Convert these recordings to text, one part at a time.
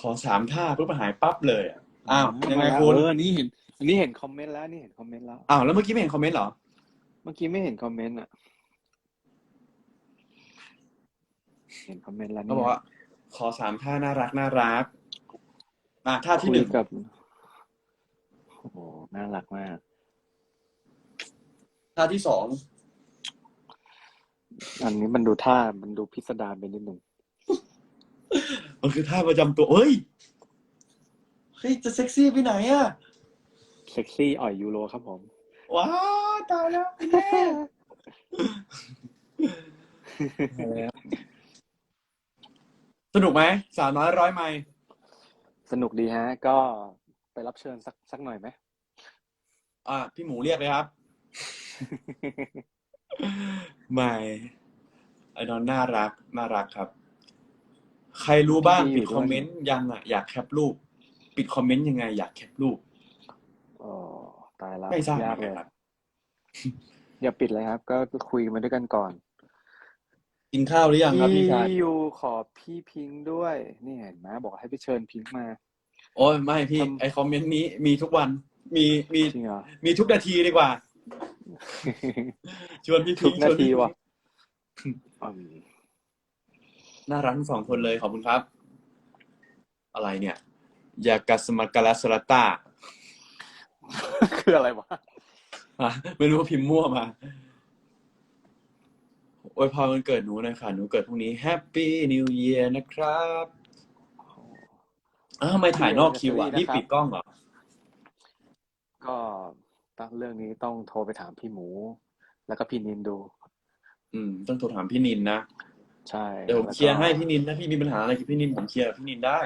ขอสามท่าปุ๊บหายปั๊บเลยอะอ้าวยังไงคุณเอออันนี้เห็นอันนี้เห็นคอมเมนต์แล้วนี่เห็นคอมเมนต์แล้ว อ้าวแล้วเมื่อกี้ไม่เห็นคอมเมนต์เหรอ เมื่อกี้ไม่เห็นคอมเมนต์อะ เห็นคอมเมนต์แล้วเขาเนี่ยบอกว่า ขอสามท่าน่ารักน่ารักอะท่าที่คุหยนึ่งกับโอ้โหน่ารักมาก ท่าที่สองอันนี้มันดูท่ามันดูพิสดารไปนิดนึง มันคือท่าประจำตัวเฮ้ยเฮ้ยจะเซ็กซี่ไปไหนอะเซ็กซี่อ่อยยูโรครับผม ว้าวตายแล้วแม่สนุกไหมสาวน้อยร้อยไมล์สนุกดีฮะ ก็ไปรับเชิญสักสักหน่อยไหม อะพี่หมูเรียกเลยครับ ไม่ไอ้นอนน่ารัก น่ารักครับ ใครรู้บ้างพี่ปิดอยู่ด้วยคอมเมนต์ยังอะอยากแคปรูป ปิดคอมเมนต์ยังไง อยากแคปรูปอ๋อตายแล้วไม่ทราบยากเหมืเลอนยกันครับอย่าปิดเลยครับ ก็คุยมาด้วยกันก่อน กินข้าวหรือยังครับพี่ชายยูขอพี่พิงค์ด้วย นี่เห็นไหมบอกให้ไปเชิญพิงค์มา โอ้ยไม่พี่ทำไอคอมเมนต์นี้มีทุกวันมีมีจริงเหรอมีทุกนาทีดีกว่าชวนพี่ทุกนาทีชพี่ว่ะอืม น่ารักทั้งสองคนเลยขอบคุณครับ อะไรเนี่ย ยากัสมาการาสลาตาคืออะไรวะอะไม่รู้ว่าพิมพ์มั่วมาโอ้ยพรวันเกิดหนูหนะคะหนูเกิดพรุ่งนี้แฮปปี้นิวเ a ียร์นะครับอ้าวทำไมถ่ายนอกคิวอะ Happy นี่ปิดกล้องเหรอ ก็ตั้งเรื่องนี้ต้องโทรไปถามพี่หมู แล้วก็พี่นินดู อืม ต้องโทรถามพี่นินนะ ใช่เดี๋ยวผมแล้วก็เคลียร์ให้พี่นินถ้าพี่มีปัญหาอะไรกับพี่นินผมเคลียร์กับพี่นินได้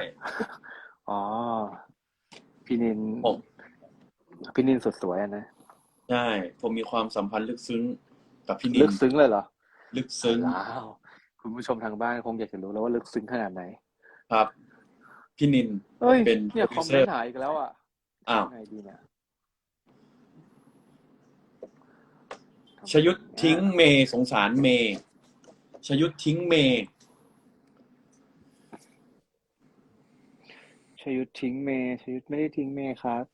อ๋อพี่นินผม พี่นินสุดสวยอะนะใช่ผมมีความสัมพันธ์ลึกซึ้งกับพี่นินลึกซึ้งเลยเหรอลึกซึ้งว้าวคุณผู้ชมทางบ้านคงอยากจะรู้แล้วว่าลึกซึ้งขนาดไหน ครับพี่นินเอ้ยเป็นเนี่ยคอมเมน producer ต์หายอีกแล้วอะอ้าว ทำไงดีเนี่ยชยุทธทิ้งเมย์สงสารเมย์ ชยุทธทิ้งเมย์ชยุทธทิ้งเมย์ชยุทธไม่ได้ทิ้งเมย์ครับ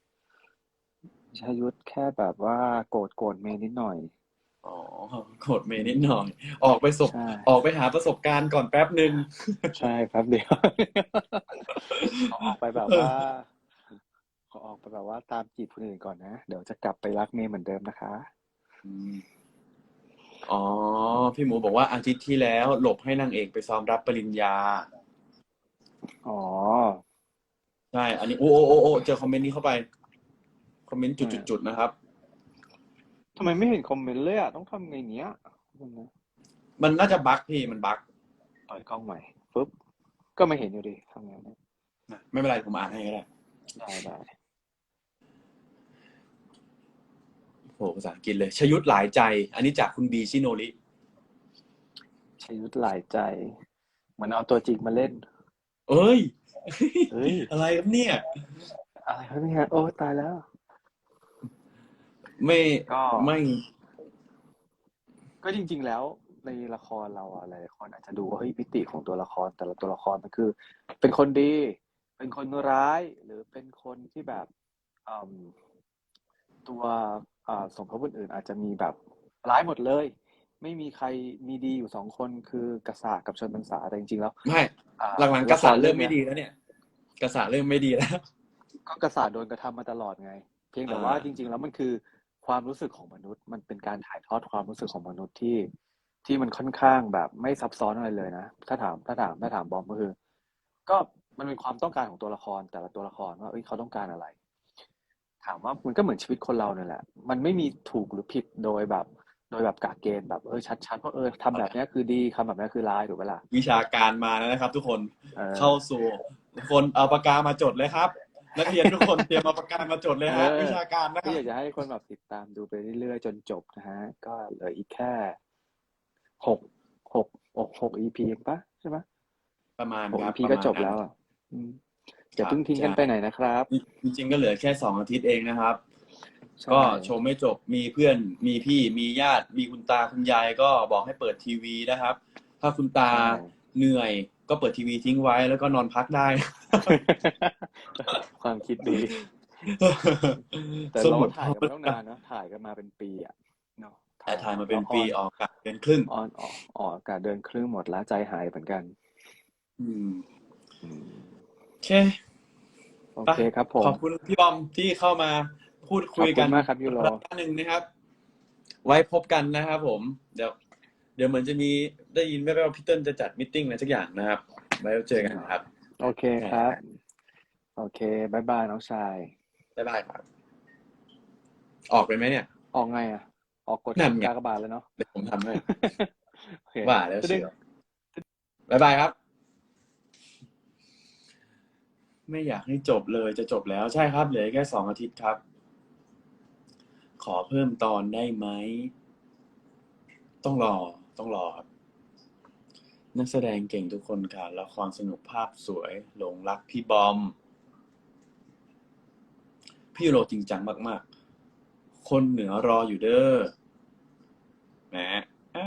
ชยุทธแค่แบบว่าโกรธโกรธเมย์นิดหน่อย อ๋อโกรธเมย์นิดหน่อย ออกไปสบใช่ ออกไปหาประสบการณ์ก่อนแป๊บหนึ่ง ใช่ครับเดี๋ยว ขอออกไปแบบว่า ขอออกไปแบบว่าตามจีบคนอื่นก่อนนะ เดี๋ยวจะกลับไปรักเมย์เหมือนเดิมนะคะ อืม อ๋อ พี่หมูบอกว่าอาทิตย์ที่แล้ว หลบให้นางเอกไปซ้อมรับปริญญา อ๋อ ใช่ อันนี้โอ้โอ้โอ้โอ้เจอคอมเมนต์นี้เข้าไป คอมเมนต์จุดๆๆนะครับ ทำไมไม่เห็นคอมเมนต์เลยอะ ต้องทำไงเนี้ยมันน่าจะบั๊กพี่มันบั๊กต่อยกล้องใหม่ปุ๊บ ก็ไม่เห็นอยู่ดีทำไงเนี่ยนะไม่เป็นไรผมอ่านให้ก็ได้ ได้ได้ โอ้โหภาษาอังกฤษเลย ชยุทธหลายใจ อันนี้จากคุณบีชิโนริชยุทธหลายใจ เหมือนเอาตัวจริงมาเล่น เอ้ยเฮ้ย อะไรครับเนี่ย อะไรครับเนี่ยโอ้ตายแล้ว ไม่ก็ไม่ ก็จริง ๆ แล้วในละครเราอะหลายๆคนอาจจะดูว่าเฮ้ยมิติของตัวละคร แต่ละตัวละครมันคือ เป็นคนดี เป็นคนร้ายหรือเป็นคนที่แบบอืม ตัวอ่าสมภพอื่นๆอาจจะมีแบบร้ายหมดเลย ไม่มีใครมีดีอยู่สองคนคือกษัตริย์กับชนพรรษาแต่จริงๆแล้วไม่อ่าหลังๆกษัตริย์เริ่มไม่ละคดีแล้วเนี่ยกษัตริย์เริ่มไม่ดีแล้วก็กษัตริย์โดนกระทำมาตลอดไง เพียงแต่อ่าว่าจริง ๆ แล้วมันคือความรู้สึกของมนุษย์ มันเป็นการถ่ายทอดความรู้สึกของมนุษย์ที่ที่มันค่อนข้างแบบไม่ซับซ้อนอะไรเลยนะถ้าถามถ้าถามถ้าถามบอมก็คือ ก็มันเป็นความต้องการของตัวละครแต่ละตัวละครว่าเอ้ยเขาต้องการอะไร ถามว่ามันก็เหมือนชีวิตคนเราเนี่ยแหละ มันไม่มีถูกหรือผิดโดยแบบ โดยแบบกะเกณฑ์แบบเออชัดๆว่าเออทำแบบเนี้ยคือดีทำแบบเนี้ยคือร้ายถูกไหมล่ะวิชาการมาแล้วนะครับ ทุกคนเออเข้าสู่ทุกคนเอาปากกามาจดเลยครับนักเรียนทุกคนเตรียมเอาปากกามาจดเลยฮะเออวิชาการนะคก็รับอยากจะให้คนแบบติดตามดูไปเรื่อยๆจนจบนะฮะ ก็เหลืออีกแค่หกหกหกหก EP เองปะใช่ไหมประมาณหกครับ EP ประก็มาณจบนั้นแล้วอะ อืมอย่าครับเพิ่งทิ้งกันใช่ไปไหนนะครับ จริงๆก็เหลือแค่สองอาทิตย์เองนะครับใช่ก็ชมไม่จบมีเพื่อนมีพี่มีญาติมีคุณตาคุณยายก็บอกให้เปิดทีวีนะครับ ถ้าคุณตาใช่เหนื่อยก็เปิดทีวีทิ้งไว้แล้วก็นอนพักได้ ความคิดดี แต่สเรามุดถ่ายกันมาตั้งนานเนอะถ่ายกันมาเป็นปีอะเนาะแต่ถ่ายมาเป็นปีอออกอากาศเดือนครึ่งอนออกออกอากาศเดินครึ่งหมดแล้วใจหายเหมือนกัน อืมอืมโอ เค โอเคครับผมขอบคุณพี่บอมที่เข้ามาพูดขคุอบยคุกันณมากครับยูโรครั้งหนึ่งนะครับ ไว้พบกันนะครับผม เดี๋ยว เดี๋ยวเหมือนจะมีได้ยินแว่วๆว่าพี่เติ้ลจะจัดมิทติ้งอะไรสักอย่างนะครับ ไว้เจอกันครับ โอเคครับ โอเคบายบายน้องชายบ๊ายบายครับ ออกไปไหมเนี่ย ออกไงอะ ออกกดนั่นไงกากบาทแล้วเนาะ เดี๋ยวผมทำให้โอเคว่าแล้วจะเชีได้ยวบ๊ายบายครับ ไม่อยากให้จบเลยจะจบแล้วใช่ครับเหลือแค่สองอาทิตย์ครับ ขอเพิ่มตอนได้ไหม ต้องรอต้องรอครับ นักแสดงเก่งทุกคนค่ะละครสนุกภาพสวยหลงรักพี่บอม พี่โรจริงจังมาก ๆ คนเหนือรออยู่เด้อแหม